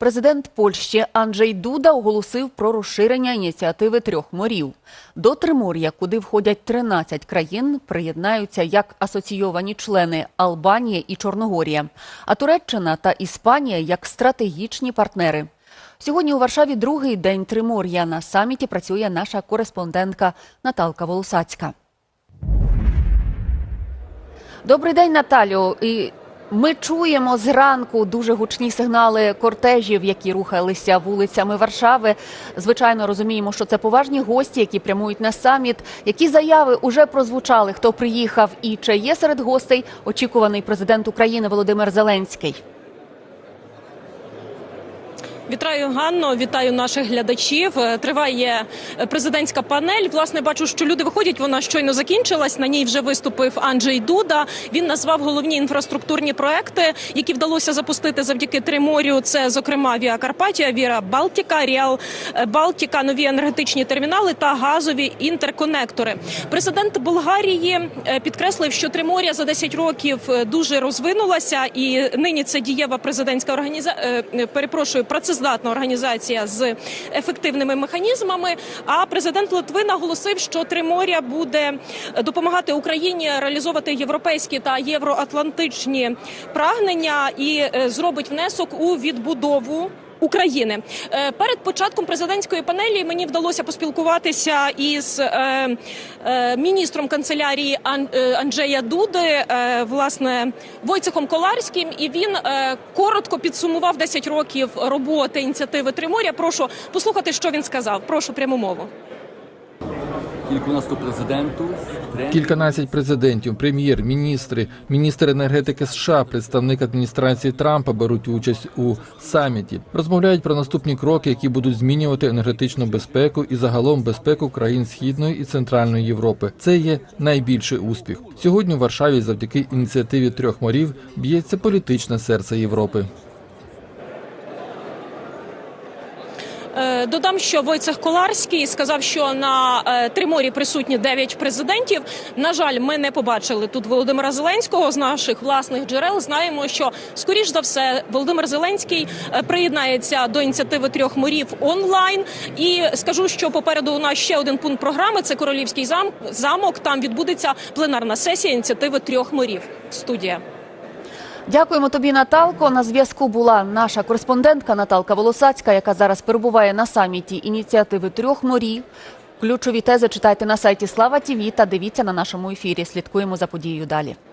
Президент Польщі Анджей Дуда оголосив про розширення ініціативи трьох морів. До Тримор'я, куди входять 13 країн, приєднаються як асоційовані члени Албанія і Чорногорія, а Туреччина та Іспанія як стратегічні партнери. Сьогодні у Варшаві другий день Тримор'я. На саміті працює наша кореспондентка Наталка Волосацька. Добрий день, Наталю. І ми чуємо зранку дуже гучні сигнали кортежів, які рухалися вулицями Варшави. Звичайно, розуміємо, що це поважні гості, які прямують на саміт. Які заяви уже прозвучали? Хто приїхав і чи є серед гостей очікуваний президент України Володимир Зеленський? Вітаю Ганно, вітаю наших глядачів. Е, Триває е, президентська панель. Власне, бачу, що люди виходять. Вона щойно закінчилась. На ній вже виступив Анджей Дуда. Він назвав головні інфраструктурні проекти, які вдалося запустити завдяки Триморю. Це, зокрема, Віа Карпатія, Віра Балтіка, Ріал е, Балтіка, нові енергетичні термінали та газові інтерконектори. Президент Болгарії підкреслив, що Триморя за 10 років дуже розвинулася, і нині це дієва президентська організація. Перепрошую, працездатна організація з ефективними механізмами. А президент Литви наголосив, що Триморя буде допомагати Україні реалізовувати європейські та євроатлантичні прагнення і е, зробить внесок у відбудову. України Е, перед початком президентської панелі мені вдалося поспілкуватися із е, е, міністром канцелярії Ан, Анджея Дуди, власне Войцехом Коларським, і він коротко підсумував 10 років роботи ініціативи Триморя. Прошу послухати, що він сказав. Прошу пряму мову. Кільканадцять президентів, прем'єр, міністри, міністр енергетики США, представник адміністрації Трампа беруть участь у саміті. Розмовляють про наступні кроки, які будуть змінювати енергетичну безпеку і загалом безпеку країн Східної і Центральної Європи. Це є найбільший успіх. Сьогодні у Варшаві, завдяки ініціативі трьох морів, б'ється політичне серце Європи. Додам, що Войцех Коларський сказав, що на е, Триморі присутні 9 президентів. На жаль, ми не побачили тут Володимира Зеленського з наших власних джерел. Знаємо, що скоріш за все Володимир Зеленський е, приєднається до ініціативи трьох морів онлайн. І скажу, що попереду у нас ще один пункт програми. Це королівський зам- замок. Там відбудеться пленарна сесія ініціативи трьох морів. Студія. Дякуємо тобі, Наталко. На зв'язку була наша кореспондентка Наталка Волосацька, яка зараз перебуває на саміті ініціативи трьох морів. Ключові тези читайте на сайті Слава ТІВІ та дивіться на нашому ефірі. Слідкуємо за подією далі.